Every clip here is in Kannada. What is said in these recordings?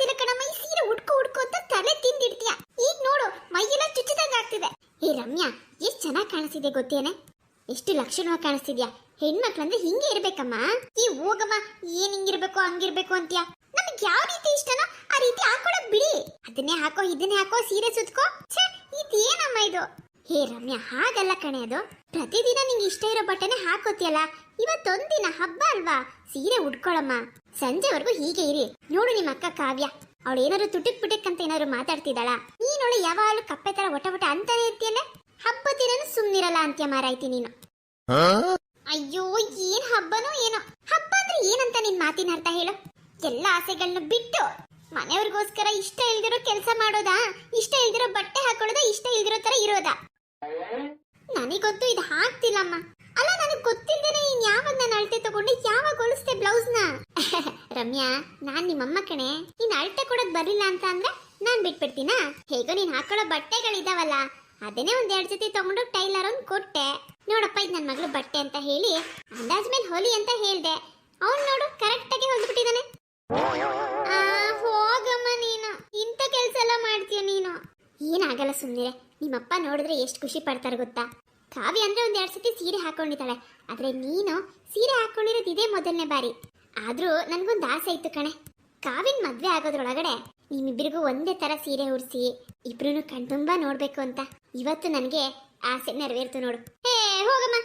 ಆಗ್ತಿಲ್ಲ ಕಣಮ್ಮ ಈ ಸೀರೆ ಉಡ್ಕೊ ಉಡ್ಕೊ ಅಂತ ತಲೆ ತಿಂದಿಡ್ತೀಯ. ಈಗ ನೋಡು, ಮೈಯೆಲ್ಲ ಚುಚ್ಚಿದಂಗ ಆಗ್ತಿದೆ. ಏ, ರಮ್ಯಾ, ಎಷ್ಟು ಚೆನ್ನಾಗಿ ಕಾಣಿಸ್ತಿದೆ ಗೊತ್ತೇನೆ? ಎಷ್ಟು ಲಕ್ಷಣವಾಗಿ ಕಾಣಿಸ್ತಿದ್ಯಾ? ಹೆಣ್ಮಕ್ಳಂದ್ರೆ ಹಿಂಗೆ ಇರ್ಬೇಕಮ್ಮ. ಈ ಹೋಗಮ್ಮ, ಏನ್ ಹಿಂಗಿರ್ಬೇಕು, ಹಂಗಿರ್ಬೇಕು ಅಂತೀಯ? ನಮಗ್ ಯಾವ ರೀತಿ ಇಷ್ಟನೋ ಆ ರೀತಿ ಹಾಕೊಳಕ್ ಬಿಡಿ. ಅದನ್ನೇ ಹಾಕೋ, ಇದನ್ನೇ ಹಾಕೋ, ಸೀರೆ ಸುತ್ಕೋ. ಛೇ, ಇದೇನಮ್ಮ ಇದು? ಹೇ ರಮ್ಯಾ, ಹಾಗಲ್ಲ ಕಣೆ ಅದು. ಪ್ರತಿದಿನ ನಿಂಗೆ ಇಷ್ಟ ಇರೋ ಬಟ್ಟೆನೆ ಹಾಕೋತಿಯಲ್ಲ ಇವತ್ತೊಂದಿನ ಹಬ್ಬ ಅಲ್ವಾ? ಸೀರೆ ಉಡ್ಕೊಳಮ್ಮ. ಸಂಜೆವರೆಗೂ ಹೀಗೆ ಇರಿ. ನೋಡು ನಿಮ್ಮ ಅಕ್ಕ ಕಾವ್ಯ. ಅವಳು ಏನಾದ್ರು ತುಟಿಕ್ ಪುಟಿಕ್ ಅಂತ ಏನಾದ್ರು ಮಾತಾಡ್ತಿದ್ದಾಳ? ನೀನೊಳೆ ಯಾವಾಗಲೂ ಕಪ್ಪೆ ತರ ಒಟ ಒಟ ಅಂತಾನೆ ಇರ್ತೀಯಲ್ಲ? ಹಬ್ಬ ದಿನನು ಸುಮ್ನಿರಲ್ಲ ಅಂತ್ಯ ಮಾರಾಯ್ತಿ ನೀನು. ಅಯ್ಯೋ, ಏನ್ ಹಬ್ಬನೋ ಏನೋ. ಹಬ್ಬ ಅಂದ್ರೆ ಏನಂತ ನಿನ್ ಮಾತಿನ ಅರ್ಥ ಹೇಳು. ಎಲ್ಲ ಆಸೆಗಳನ್ನ ಬಿಟ್ಟು ಮನೆಯವ್ರಿಗೋಸ್ಕರ ಇಷ್ಟ ಇಲ್ದಿರೋ ಕೆಲಸ ಮಾಡೋದಾ? ಇಷ್ಟ ಇಲ್ದಿರೋ ಬಟ್ಟೆ ಹಾಕೊಳ್ಳೋದಾ? ಇಷ್ಟ ಇಲ್ದಿರೋ ತರ ಇರೋದಾ? ನನಗಂತೂ ಇದು ಹಾಕ್ತಿಲ್ಲಮ್ಮ. ಅಲ್ಲ ನನಗೆ ಗೊತ್ತಿದ್ದೇನೆ ನೀನ್ ಯಾವಾಗ ನಾನು ಅಳತೆ ತಗೊಂಡು ಯಾವಾಗ ಹೊಲಿಸ್ದೆ ಬ್ಲೌಸ್ನ? ರಮ್ಯಾ ನಾನ್ ನಿಮ್ಮಮ್ಮ ಕಣೆ. ನೀನ್ ಅಳತೆ ಕೊಡಕ್ಕೆ ಬರ್ಲಿಲ್ಲ ಅಂತ ಅಂದ್ರೆ ನಾನ್ ಬಿಟ್ಬಿಡ್ತೀನಾ? ಹೇಗೋ ನೀನ್ ಹಾಕೊಳ್ಳೋ ಬಟ್ಟೆಗಳಿದಾವಲ್ಲ ಅದನ್ನೇ ಒಂದ್ ಎರಡ್ ಜೊತೆ ತಗೊಂಡು ಟೈಲರ್ ಒಂದ್ ಕೊಟ್ಟೆ. ನೋಡಪ್ಪ ಇದು ನನ್ನ ಮಗಳು ಬಟ್ಟೆ ಅಂತ ಹೇಳಿ ಅಂದಾಜ್ ಮೇಲೆ ಹೊಲಿ ಅಂತ ಹೇಳ್ದೆ. ಅವ್ನ್ ನೋಡು ಕರೆಕ್ಟಾಗಿ ಆ, ಹೋಗಮ್ಮ ನೀನು ಇಂಥ ಕೆಲಸ ಎಲ್ಲ ಮಾಡ್ತೀಯ ನೀನು ಏನಾಗಲ್ಲ ಸುಮ್ಮನೆ ನಿಮ್ಮಪ್ಪ ನೋಡಿದ್ರೆ ಎಷ್ಟು ಖುಷಿ ಪಡ್ತಾರೆ ಗೊತ್ತಾ? ಕಾವ್ಯ ಅಂದ್ರೆ ಒಂದ್ ಎರಡ್ ಸತಿ ಸೀರೆ ಹಾಕೊಂಡಿದ್ದಾಳೆ. ಆದ್ರೆ ನೀನು ಸೀರೆ ಹಾಕೊಂಡಿರೋದು ಇದೇ ಮೊದಲನೇ ಬಾರಿ. ಆದ್ರೂ ನನಗೊಂದು ಆಸೆ ಇತ್ತು ಕಣೆ. ಕಾವಿನ ಮದ್ವೆ ಆಗೋದ್ರೊಳಗಡೆ ನಿಮ್ಮಿಬ್ಬರಿಗೂ ಒಂದೇ ತರ ಸೀರೆ ಉಡ್ಸಿ ಇಬ್ರು ಕಣ್ತುಂಬ ನೋಡ್ಬೇಕು ಅಂತ ಇವತ್ತು ನನಗೆ ಆಸೆ ನೆರವೇರ್ತು ನೋಡು. ಹೇ, ಹೋಗಮ್ಮ.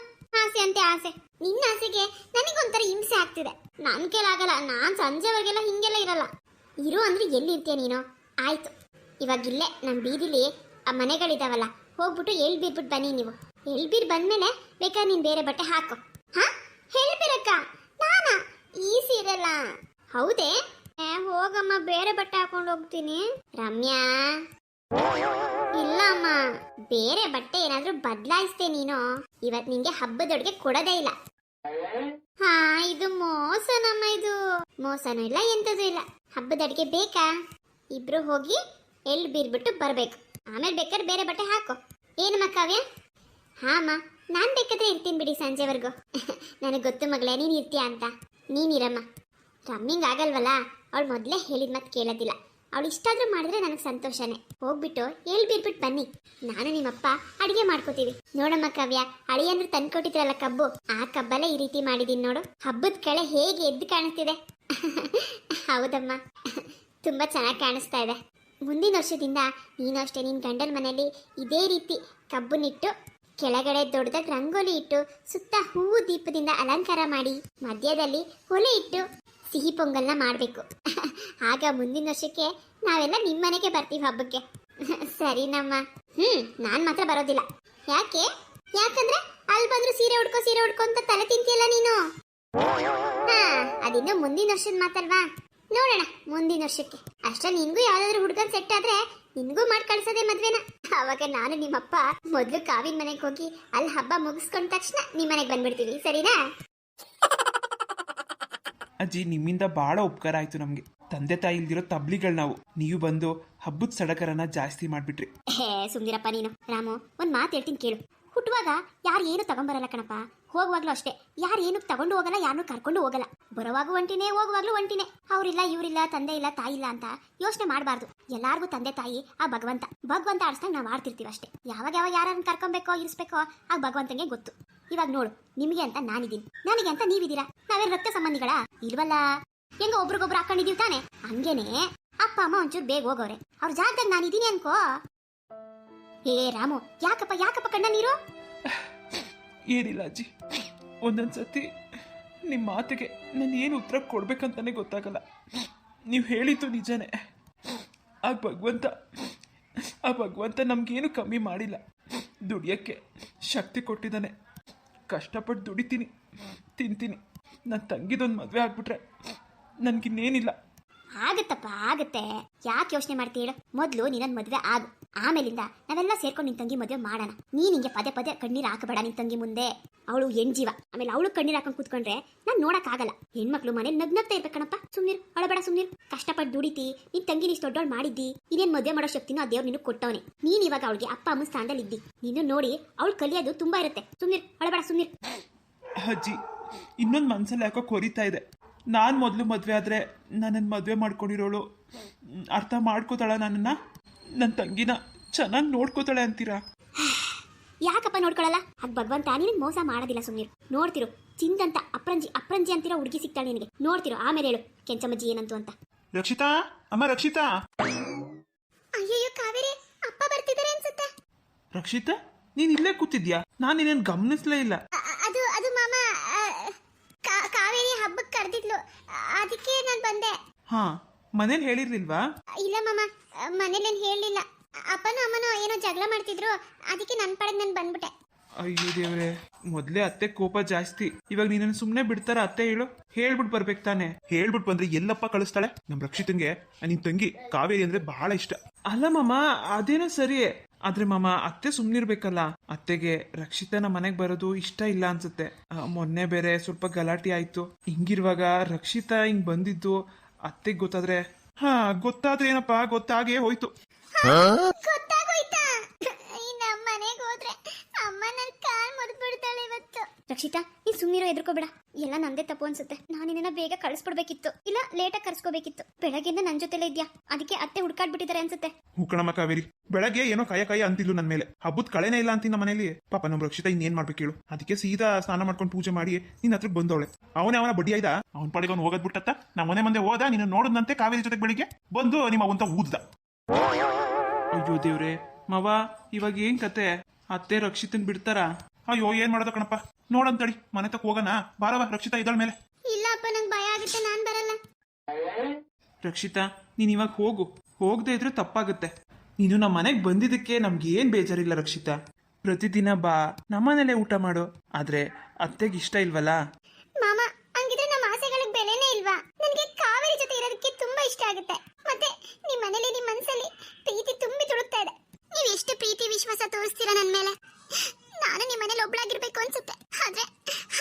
ಆಸೆ ಅಂತೆ ಆಸೆ. ನಿನ್ನ ಆಸೆಗೆ ನನಗೊಂಥರ ಹಿಂಸೆ ಆಗ್ತಿದೆ. ನನ್ ಕೇಳಾಗಲ್ಲ ನಾನ್ ಸಂಜೆವರೆಗೆಲ್ಲ ಹಿಂಗೆಲ್ಲ ಇರಲ್ಲ. ಇರು ಅಂದ್ರೆ ಎಲ್ಲಿರ್ತೀಯ ನೀನು? ಆಯ್ತು. ಇವಾಗಿಲ್ಲೇ ನಮ್ಮ ಬೀದಿಲಿ ಆ ಮನೆಗಳಿದಾವಲ್ಲ, ಹೋಗ್ಬಿಟ್ಟು ಎಲ್ ಬೀರ್ಬಿಟ್ಟು ಬನ್ನಿ ನೀವು. ಎಲ್ ಬಿರ್ ಬಂದ್ಮೇಲೆ ಬೇಕಾದ್ರೆ ನೀನು ಬೇರೆ ಬಟ್ಟೆ ಹಾಕು. ಹಾ? ಹೇಳ್ಬಿರಕ್ಕ ನಾನಾ? ಈ ಸೀರೆಲ್ಲ ಹೌದೇ? ಹೋಗಮ್ಮ, ಬೇರೆ ಬಟ್ಟೆ ಹಾಕೊಂಡು ಹೋಗ್ತೀನಿ. ರಮ್ಯಾ? ಇಲ್ಲ ಅಮ್ಮ ಬೇರೆ ಬಟ್ಟೆ ಏನಾದ್ರೂ ಬದಲಾಯಿಸ್ತೆ ನೀನು. ಇವತ್ ನಿಂಗೆ ಹಬ್ಬದೊಳಗೆ ಕೊಡದೇ ಇಲ್ಲ. ಹಾ, ಇದು ಮೋಸನಮ್ಮ ಇದು. ಮೋಸನೂ ಇಲ್ಲ, ಎಂತದೂ ಇಲ್ಲ. ಹಬ್ಬದ ಅಡಿಗೆ ಬೇಕಾ? ಇಬ್ರು ಹೋಗಿ ಎಲ್ಲಿ ಬೀರ್ಬಿಟ್ಟು ಬರಬೇಕು? ಆಮೇಲೆ ಬೇಕಾದ್ರೆ ಬೇರೆ ಬಟ್ಟೆ ಹಾಕು. ಏನು ಕಾವ್ಯ? ಹಾ ನಾನ್ ಬೇಕಾದ್ರೆ ಇರ್ತೀನಿ ಬಿಡಿ ಸಂಜೆವರೆಗೂ. ನನಗೆ ಗೊತ್ತು ಮಗಳೇ, ನೀನು ಇರ್ತೀಯ ಅಂತ. ನೀನಿರಮ್ಮ ರಮ್ಮಿಂಗ್ ಆಗಲ್ವಲ್ಲ? ಅವಳು ಮೊದಲೇ ಹೇಳಿದ ಮತ್ತೆ ಕೇಳೋದಿಲ್ಲ. ಅವಳು ಇಷ್ಟಾದ್ರೂ ಮಾಡಿದ್ರೆ ನನಗೆ ಸಂತೋಷನೇ. ಹೋಗ್ಬಿಟ್ಟು ಎಲ್ಲಿ ಬೀರ್ಬಿಟ್ಟು ಬನ್ನಿ? ನಾನು ನಿಮ್ಮಪ್ಪ ಅಡಿಗೆ ಮಾಡ್ಕೋತೀವಿ. ನೋಡಮ್ಮ ಕಾವ್ಯ ಅಳಿಯಂದ್ರೆ ತಂದ್ಕೊಟ್ಟಿದ್ರಲ್ಲ ಕಬ್ಬು? ಆ ಕಬ್ಬಲ್ಲೇ ಈ ರೀತಿ ಮಾಡಿದೀನಿ ನೋಡು. ಹಬ್ಬದ ಕಳೆ ಹೇಗೆ ಎದ್ದು ಕಾಣಿಸ್ತಿದೆ? ಹೌದಮ್ಮ. ತುಂಬಾ ಚೆನ್ನಾಗಿ ಕಾಣಿಸ್ತಾ ಇದೆ. ಮುಂದಿನ ವರ್ಷದಿಂದ ನೀನು ಅಷ್ಟೇ ನಿನ್ನ ಗಂಡನ ಮನೆಯಲ್ಲಿ ಇದೇ ರೀತಿ ಕಬ್ಬುನಿಟ್ಟು ಕೆಳಗಡೆ ದೊಡ್ಡದಾಗಿ ರಂಗೋಲಿ ಇಟ್ಟು ಸುತ್ತ ಹೂವು ದೀಪದಿಂದ ಅಲಂಕಾರ ಮಾಡಿ ಮಧ್ಯದಲ್ಲಿ ಹೊಲೆ ಇಟ್ಟು ಸಿಹಿ ಪೊಂಗಲ್ನ ಮಾಡಬೇಕು. ಆಗ ಮುಂದಿನ ವರ್ಷಕ್ಕೆ ನಾವೆಲ್ಲ ನಿಮ್ಮ ಮನೆಗೆ ಬರ್ತೀವಿ ಹಬ್ಬಕ್ಕೆ. ಸರಿನಮ್ಮ ಹ್ಞೂ ನಾನು ಮಾತ್ರ ಬರೋದಿಲ್ಲ. ಯಾಕೆ? ಯಾಕಂದ್ರೆ ಅಲ್ಲಿ ಬಂದ್ರು ಸೀರೆ ಉಡ್ಕೋ ಸೀರೆ ಉಡ್ಕೋ ಅಂತ ತಲೆ ತಿಂತಿಯಲ್ಲ ನೀನು? ಹಾ, ಅದಿನ್ನು ಮುಂದಿನ ವರ್ಷದ ಮಾತಲ್ವಾ? ನೋಡೋಣ ಮುಂದಿನ ವರ್ಷಕ್ಕೆ. ಅಷ್ಟ ನಿನ್ಗೂ ಯಾವ್ದಾದ್ರು ಹುಡುಗನ್ ಸೆಟ್ ಆದ್ರೆ ನಿನ್ಗೂ ಮಾಡಿ ಕಳ್ಸೋದೆ ಮದ್ವೆನ? ಅವಾಗ ನಾನು ನಿಮ್ಮಪ್ಪ ಮೊದ್ಲು ಕಾವಿನ ಮನೆಗೆ ಹೋಗಿ ಅಲ್ಲಿ ಹಬ್ಬ ಮುಗಿಸ್ಕೊಂಡ ತಕ್ಷಣ ನಿಮ್ಮ ಮನೆಗೆ ಬಂದ್ಬಿಡ್ತೀವಿ ಸರಿನಾ? ಅಜ್ಜಿ ನಿಮ್ಮಿಂದ ಬಹಳ ಉಪಕಾರ ಆಯ್ತು ನಮ್ಗೆ. ತಂದೆ ತಾಯಿ ಇಲ್ದಿರೋ ತಬ್ಲಿಗಳು ನಾವು. ನೀವು ಬಂದು ಹಬ್ಬದ ಸಡಕರನ್ನ ಜಾಸ್ತಿ ಮಾಡ್ಬಿಟ್ರಿ. ಹೇ ಸುಂದಿರಪ್ಪ ನೀನು. ರಾಮು ಒಂದ್ ಮಾತು ಹೇಳ್ತೀನಿ ಕೇಳು. ಹುಟ್ಟುವಾಗ ಯಾರು ಏನು ತಗೊಂಬರಲ್ಲ ಕಣಪ್ಪ? ಹೋಗುವಾಗ್ಲೂ ಅಷ್ಟೇ. ಯಾರು ಏನು ತಗೊಂಡು ಹೋಗಲ್ಲ ಯಾರನ್ನೂ ಕರ್ಕೊಂಡು ಹೋಗಲ್ಲ. ಬರುವಾಗೂ ಒಂಟಿನೇ, ಹೋಗುವಾಗ್ಲೂ ಒಂಟಿನೇ. ಅವರಿಲ್ಲ, ಇವ್ರಿಲ್ಲ, ತಂದೆ ಇಲ್ಲ, ತಾಯಿ ಇಲ್ಲ ಅಂತ ಯೋಚನೆ ಮಾಡಬಾರ್ದು. ಎಲ್ಲಾರ್ಗೂ ತಂದೆ, ತಾಯಿ, ಆ ಭಗವಂತ. ಭಗವಂತ ಆಡಿಸ್ದಂಗೆ ನಾವು ಆಡ್ತಿರ್ತೀವಿ ಅಷ್ಟೇ. ಯಾವಾಗ ಯಾವಾಗ ಯಾರನ್ನ ಕರ್ಕೊಬೇಕೋ, ಇರಿಸ್ಬೇಕೋ ಆ ಭಗವಂತನಿಗೆ ಗೊತ್ತು. ಇವಾಗ ನೋಡು, ನಿಮಗೆ ಅಂತ ನಾನಿದ್ದೀನಿ ನನಗೆ ಅಂತ ನೀವಿದ್ದೀರಾ ನಾವೇ ರಕ್ತ ಸಂಬಂಧಿಗಳ? ಇಲ್ವಲ್ಲ? ಹೆಂಗ ಒಬ್ರಿಗೊಬ್ರು ಹಾಕೊಂಡಿದೀವಿ ತಾನೆ? ಹಂಗೇನೆ. ಅಪ್ಪ, ಅಮ್ಮ ಒಂಚೂರು ಬೇಗ ಹೋಗೋರೆ. ಅವ್ರ ಜಾಗದಾಗ ನಾನಿದ್ದೀನಿ ಅನ್ಕೋ. ಏ, ರಾಮು, ಯಾಕಪ್ಪ ಯಾಕಪ್ಪ ಕಣ್ಣ ನೀರು? ಏನಿಲ್ಲ ಅಜ್ಜಿ. ಒಂದೊಂದು ಸತಿ ನಿಮ್ಮ ಮಾತಿಗೆ ನಾನು ಏನು ಉತ್ತರ ಕೊಡ್ಬೇಕಂತಾನೆ ಗೊತ್ತಾಗಲ್ಲ. ನೀವು ಹೇಳಿದ್ದು ನಿಜನೇ. ಆ ಭಗವಂತ ಆ ಭಗವಂತ ನಮಗೇನು ಕಮ್ಮಿ ಮಾಡಿಲ್ಲ. ದುಡಿಯೋಕ್ಕೆ ಶಕ್ತಿ ಕೊಟ್ಟಿದ್ದಾನೆ. ಕಷ್ಟಪಟ್ಟು ದುಡಿತೀನಿ, ತಿಂತೀನಿ. ನನ್ನ ತಂಗಿದೊಂದು ಮದುವೆ ಆಗ್ಬಿಟ್ರೆ ನನಗಿನ್ನೇನಿಲ್ಲ. ಆಗತ್ತಪ್ಪ, ಆಗತ್ತೆ. ಯಾಕೆ ಯೋಚನೆ ಮಾಡ್ತೀಯ ಮೊದಲು ನಿನ್ನ ಮದುವೆ ಆಗು ಆಮೇಲಿಂದ ನಾವೆಲ್ಲ ಸೇರ್ಕೊಂಡು ನಿನ್ ತಂಗಿ ಮದುವೆ ಮಾಡೋಣ. ನೀನ್ ಹಿಂಗೆ ಪದೇ ಪದೇ ಕಣ್ಣೀರ್ ಹಾಕಬೇಡ ನಿನ್ ತಂಗಿ ಮುಂದೆ. ಅವಳು ಹೆಣ್ಜೀವ ಆಮೇಲೆ ಅವಳು ಕಣ್ಣೀರ್ ಹಾಕೊಂಡು ಕೂತ್ಕೊಂಡ್ರೆ ನಾನ್ ನೋಡಕ್ ಆಗಲ್ಲ ಹೆಣ್ಮಕ್ಳು ಮನೆ ನಗ್ನಗ್ತಾ ಇರ್ಬೇಕಣಪ್ಪ ಸುಮ್ನೀರ್, ಅಳಬೇಡ ಸುಮ್ನೀರ್. ಕಷ್ಟಪಟ್ಟು ದುಡಿತಿ, ನಿನ್ ತಂಗಿ ನಿಷ್ಟ ದೊಡ್ಡವಳು ಮಾಡಿದ್ದಿ. ಇನ್ನೇನ್ ಮದುವೆ ಮಾಡೋ ಶಕ್ತಿನೂ ಆ ದೇವ್ರು ನಿನಗೆ ಕೊಟ್ಟವನೆ. ನೀನ್ ಇವಾಗ ಅವಳಿಗೆ ಅಪ್ಪ ಅಮ್ಮ ಸ್ಥಾನದಲ್ಲಿ ಇದ್ದಿ. ನೀನು ನೋಡಿ ಅವಳು ಕಲಿಯೋದು ತುಂಬಾ ಇರುತ್ತೆ. ಸುಮ್ನೀರ್, ಅಳಬೇಡ ಸುಮ್ನೀರ್. ಅಜ್ಜಿ, ಇನ್ನೊಂದು ಮನ್ಸಲ್ಲಿ ಯಾಕೋ ಕೊರಿತಾ ಇದೆ. ನಾನು ಮೊದಲು ಮದುವೆ ಆದರೆ ನನ್ನನ್ನು ಮದುವೆ ಮಾಡ್ಕೊಂಡಿರೋಳು. ಅರ್ಥ ಮಾಡ್ಕೋತಾಳ ನನ್ನನ್ನು? ನನ್ನ ತಂಗಿನ ಚೆನ್ನಾಗಿ ನೋಡ್ಕೋತಾಳೆ ಅಂತೀರಾ? ಯಾಕಪ್ಪ ನೋಡ್ಕೊಳಲ್ಲ? ಅದ್ ಭಗವಂತ ನಿನಗೆ ಮೋಸ ಮಾಡೋದಿಲ್ಲ ಸುಮ್ಮನೆ ನೋಡ್ತಿರು ಚಿಂದಂತ ಅಪ್ರಂಜಿ ಅಪ್ರಂಜಿ ಅಂತೀರ ಹುಡುಗಿ ಸಿಗ್ತಾಳೆ ನಿನಗೆ. ನೋಡ್ತಿರು ಆಮೇಲೆ ಹೇಳು ಕೆಂಚಮ್ಮಜ್ಜಿ ಏನಂತು ಅಂತ. ರಕ್ಷಿತಾ ಅಮ್ಮ ರಕ್ಷಿತಾ. ಅಯ್ಯಯ್ಯೋ ಕಾವೇರಿ ಅಪ್ಪ ಬರ್ತಿದ್ದಾರೆ ಅನ್ಸುತ್ತೆ. ರಕ್ಷಿತಾ ನೀನ್ ಇಲ್ಲೇ ಕೂತಿದ್ಯಾ? ನಾನು ನಿನ್ನನ್ನು ಗಮನಿಸ್ಲೇ ಇಲ್ಲ. ಅದು ಅದು ಮಾಮ ಕಾವೇರಿ ಹಬ್ಬಕ್ಕೆ ಕರೆದಿದ್ಲು. ಅದಕ್ಕೆ ನಾನು ಬಂದೆ. ಹಾ ಮನೇಲಿ ಹೇಳಿರ್ಲಿಲ್ವಾ? ಇಲ್ಲ ಮಾಮ ಮನೇಲೇನು ಹೇಳಲಿಲ್ಲ. ಅಪ್ಪನ ಅಮ್ಮನ ಏನೋ ಜಗಳ ಮಾಡ್ತಿದ್ರು. ಅದಕ್ಕೆ ನನ್ನ ಪಡೆದು ನಾನು ಬಂದ್ಬಿಟ್ಟೆ. ಅಯ್ಯೋ ದೇವ್ರೆ ಮೊದ್ಲೇ ಅತ್ತೆ ಕೋಪ ಜಾಸ್ತಿ. ಇವಾಗ ನೀನನ್ನು ಸುಮ್ಮನೆ ಬಿಡ್ತಾರ ಅತ್ತೆ ಹೇಳು? ಹೇಳ್ಬಿಟ್ ಬರ್ಬೇಕು ತಾನೆ. ಹೇಳ್ಬಿಟ್ ಬಂದ್ರೆ ಎಲ್ಲಪ್ಪ ಕಳಿಸ್ತಾಳೆ? ನಮ್ ರಕ್ಷಿತಂಗೆ ನಿನ್ ತಂಗಿ ಕಾವೇರಿ ಅಂದ್ರೆ ಬಹಳ ಇಷ್ಟ. ಅಲ್ಲ ಮಾಮ ಅದೇನೋ ಸರಿ. ಆದ್ರೆ ಮಾಮ ಅತ್ತೆ ಸುಮ್ನಿರ್ಬೇಕಲ್ಲ. ಅತ್ತೆಗೆ ರಕ್ಷಿತನ ಮನೆಗ್ ಬರೋದು ಇಷ್ಟ ಇಲ್ಲ ಅನ್ಸುತ್ತೆ. ಮೊನ್ನೆ ಬೇರೆ ಸ್ವಲ್ಪ ಗಲಾಟೆ ಆಯ್ತು. ಹಿಂಗಿರುವಾಗ ರಕ್ಷಿತಾ ಹಿಂಗ್ ಬಂದಿದ್ದು ಅತ್ತೆಗೆ ಗೊತ್ತಾದ್ರೆ ಹಾ ಗೊತ್ತಾದ್ರೆ ಏನಪ್ಪ ಗೊತ್ತಾಗೇ ಹೋಯ್ತು ಗೊತ್ತಾಗೋಯ್ತಾ ನಮ್ಮ ಮನೆಗೆ ಹೋದ್ರೆ ಅಮ್ಮ ನನ್ನ ಕಾಲ್ ಮುರಿದ್ಬಿಡ್ತಾಳೆ ಇವತ್ತು ರಕ್ಷಿತಾ ನೀ ಸುಮ್ಮನಿರೋ ಎದ್ರುಕೋಬೇಡ ಎಲ್ಲ ನಂದೇ ತಪ್ಪು ಅನ್ಸುತ್ತೆ. ನಾನು ನಿನ್ನ ಬೇಗ ಕಳಿಸ್ಬಿಡ್ಬೇಕಿತ್ತು ಇಲ್ಲ ಲೇಟಾಗಿ ಕರ್ಸ್ಕೋಬೇಕಿತ್ತು. ಬೆಳಗ್ಗೆಯಿಂದ ನನ್ ಜೊತೆಲೇ ಇದ್ಯಾ? ಅದಕ್ಕೆ ಅತ್ತೆ ಹುಡ್ಕಾಡ್ಬಿಟ್ಟಿದ್ದಾರೆ ಅನ್ಸುತ್ತೆ. ಹುಕ್ಕಣಮ್ಮ ಕಾವೇರಿ. ಬೆಳಗ್ಗೆ ಏನೋ ಕಾಯ ಕಾಯ ಅಂತಿದ್ಲು ನನ್ ಮೇಲೆ. ಹಬ್ಬದ ಕಳೆನೇ ಇಲ್ಲ ಅಂತೀನಿ ನಮ್ಮ ಮನೇಲಿ ಪಾಪ ನಮ್ ರಕ್ಷಿತ ಇನ್ನೇನ್ ಮಾಡ್ಬೇಕು ಹೇಳು. ಅದಕ್ಕೆ ಸೀದಾ ಸ್ನಾನ ಮಾಡ್ಕೊಂಡು ಪೂಜೆ ಮಾಡಿ ನಿನ್ನ ಹತ್ರ ಬಂದವಳೆ. ಅವನೇ ಅವನ ಬಡ್ಡಿ ಆಯ್ದ? ಅವ್ನ ಪಾಡಿಗೆ ಅವ್ನು ಹೋಗೋದ್ ಬಿಟ್ಟತ್ತ ನಮ್ಮ ಮನೆ ಮುಂದೆ ಹೋದ? ನಿನ್ನ ನೋಡಿದಂತೆ ಕಾವೇರಿ ಜೊತೆಗೆ ಬೆಳಿಗ್ಗೆ? ಬಂದು ನಿಮ್ಮ ಅವಂತ ಊದ್ದ. ಅಯ್ಯೋ ದೇವ್ರೆ ಮಾವ ಇವಾಗ ಏನ್ ಕತೆ? ಅತ್ತೆ ರಕ್ಷಿತನ್ ಬಿಡ್ತಾರ? ಅಯ್ಯೋ ಏನ್ ಮಾಡೋದ ಕಣಪ್ಪ? ನೋಡಂತಡಿ ಮನೆ ತಕ್ಕ ಹೋಗೋಣ. ಬಾರವ ರಕ್ಷಿತಾ ಇದಳ ಮೇಲೆ. ಇಲ್ಲ ಅಪ್ಪ ನಂಗೆ ಭಯ ಆಗುತ್ತೆ ನಾನು ಬರಲ್ಲ. ರಕ್ಷಿತಾ ನೀನ್ ಇವಾಗ ಹೋಗು. ಹೋಗದೆ ಇದ್ರೆ ತಪ್ಪಾಗುತ್ತೆ. ನೀನು ನಮ್ಮ ಮನೆಗೆ ಬಂದಿದ್ದಕ್ಕೆ ನಮ್ಗೆ ಏನ್ ಬೇಜಾರಿಲ್ಲ ರಕ್ಷಿತಾ. ಪ್ರತಿದಿನ ಬಾ ನಮ್ಮನೇಲೆ ಊಟ ಮಾಡು. ಆದ್ರೆ ಅತ್ತೆಗೆ ಇಷ್ಟ ಇಲ್ವಲ್ಲ ಮಾಮ ಹಂಗಿದ್ರೆ ನಮ್ಮ ಆಸೆಗಳಿಗೆ ಬೆಲೆನೇ ಇಲ್ವಾ ನನಗೆ ಕಾವೇರಿ ಜೊತೆ ಇರೋದಕ್ಕೆ ತುಂಬಾ ಇಷ್ಟ ಆಗುತ್ತೆ ಮತ್ತೆ ನಿಮ್ಮ ಮನೇಲಿ ನಿಮ್ಮ ಮನಸ್ಸಲ್ಲಿ ಪ್ರೀತಿ ತುಂಬಿ ತುಳುಕ್ತಾ ಇದೆ ನೀವು ಎಷ್ಟು ಪ್ರೀತಿ ವಿಶ್ವಾಸ ತೋರಿಸ್ತೀರಾ ನನ್ನ ಮೇಲೆ ನಾನು ನಿಮ್ಮ ಮನೇಲಿ ಒಬ್ಳಾಗಿರ್ಬೇಕು ಅನ್ಸುತ್ತೆ ಆದ್ರೆ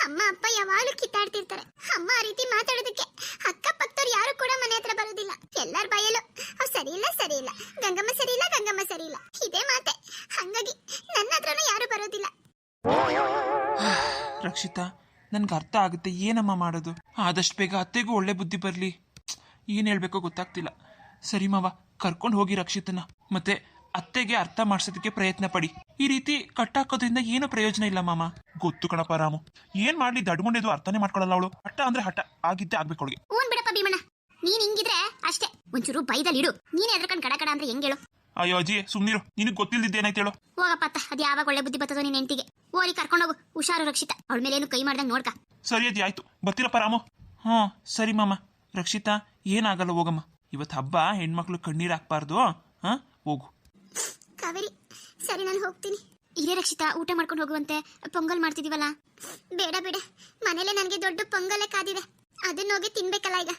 ಅಮ್ಮ ಅಪ್ಪ ಯಾವಾಗಲೂ ಕಿತ್ತಾಡ್ತಿರ್ತಾರೆ ಅಮ್ಮ ಆ ರೀತಿ ಮಾತಾಡೋದಕ್ಕೆ ಅಕ್ಕಪಕ್ಕದವ್ರು ಯಾರು ಕೂಡ ಮನೆ ಹತ್ರ ಬರೋದಿಲ್ಲ ಎಲ್ಲರ ಬಾಯಲ್ಲೂ ಅವ್ರು ಸರಿ ಇಲ್ಲ ಸರಿ ಇಲ್ಲ ಗಂಗಮ್ಮ ಸರಿ ಇಲ್ಲ ಗಂಗಮ್ಮ ಸರಿ ಇಲ್ಲ ಇದೇ ಮಾತೆ ಹಂಗಾಗಿ ನನ್ನ ಹತ್ರನೂ ಯಾರು ಬರೋದಿಲ್ಲ ರಕ್ಷಿತಾ ನನ್ಗೆ ಅರ್ಥ ಆಗುತ್ತೆ ಏನಮ್ಮ ಮಾಡೋದು. ಆದಷ್ಟು ಬೇಗ ಅತ್ತೆಗೂ ಒಳ್ಳೆ ಬುದ್ಧಿ ಬರಲಿ. ಏನು ಹೇಳ್ಬೇಕೋ ಗೊತ್ತಾಗ್ತಿಲ್ಲ. ಸರಿ ಮಾವ, ಕರ್ಕೊಂಡು ಹೋಗಿ ರಕ್ಷಿತನ. ಮತ್ತೆ ಅತ್ತೆಗೆ ಅರ್ಥ ಮಾಡ್ಸೋದಕ್ಕೆ ಪ್ರಯತ್ನ ಪಡಿ. ಈ ರೀತಿ ಕಟ್ಟಾಕೋದ್ರಿಂದ ಏನು ಪ್ರಯೋಜನ ಇಲ್ಲ ಮಾಮ. ಗೊತ್ತು ಕಣಪ್ಪ ರಾಮು. ಏನ್ ಮಾಡ್ಲಿ ದಡ್ಗೊಂಡಿದ್ದು ಅರ್ಥನೇ ಮಾಡ್ಕೊಳಲ್ಲ ಅವಳು. ಹಠ ಅಂದ್ರೆ ಹಠ. ಆಗಿದ್ದೆ ಆಗ್ಬೇಕು ಅವಳಿಗೆ. ಭೀಮಣ್ಣ. ನೀನ್ ಹಿಂಗಿದ್ರೆ ಅಷ್ಟೇ. ಒಂಚೂರು ಬೈದಲ್ಲಿ ಇಡು ನೀನ್ ಎದ್ರಕಂಡ್ ಕಡ ಕಡ ಅಂದ್ರೆ ಹೆಂಗ್ ಹೇಳು? ಅಯ್ಯೋ ಅಜ್ಜಿ ಸುಮ್ನಿರು ನಿನಗೆ ಗೊತ್ತಿಲ್ದಿದ್ದು ಏನಾಯ್ತು ಹೇಳು? ಹೋಗಪ್ಪ ಅತ್ತ ಅದ್ ಯಾವಾಗ ಒಳ್ಳೆ ಬುದ್ಧಿ ಬರ್ತದೋ ನಿನ್ ಹೆಂಡತಿಗೆ. ಓರಿ ಕರ್ಕೊಂಡೋಗು ಹುಷಾರು ರಕ್ಷಿತ. ಅವಳ ಮೇಲೆ ಏನು ಕೈ ಮಾಡ್ದಂಗ್ ನೋಡ್ಕ. ಸರಿ ಅಜ್ಜಿ ಆಯ್ತು. ಬರ್ತೀರಪ್ಪ ರಾಮು? ಹ್ಞೂ ಸರಿ ಮಾಮ. ರಕ್ಷಿತಾ ಏನಾಗಲ್ಲ ಹೋಗಮ್ಮ. ಇವತ್ತು ಹಬ್ಬ ಹೆಣ್ಮಕ್ಳು ಕಣ್ಣೀರು ಹಾಕ್ಬಾರ್ದು. ಹಾ ಹೋಗು. ಕಾವೇರಿ ಸರಿ ನಾನು ಹೋಗ್ತೀನಿ. ಇರೇ ರಕ್ಷಿತಾ ಊಟ ಮಾಡ್ಕೊಂಡು ಹೋಗುವಂತೆ ಪೊಂಗಲ್ ಮಾಡ್ತಿದೀವಲ್ಲ? ಬೇಡ ಬೇಡ. ಮನೇಲೆ ನನಗೆ ದೊಡ್ಡ ಪೊಂಗಲೇ ಕಾದಿದೆ. ಅದನ್ನ ಹೋಗಿ ತಿನ್ಬೇಕಲ್ಲ ಈಗ.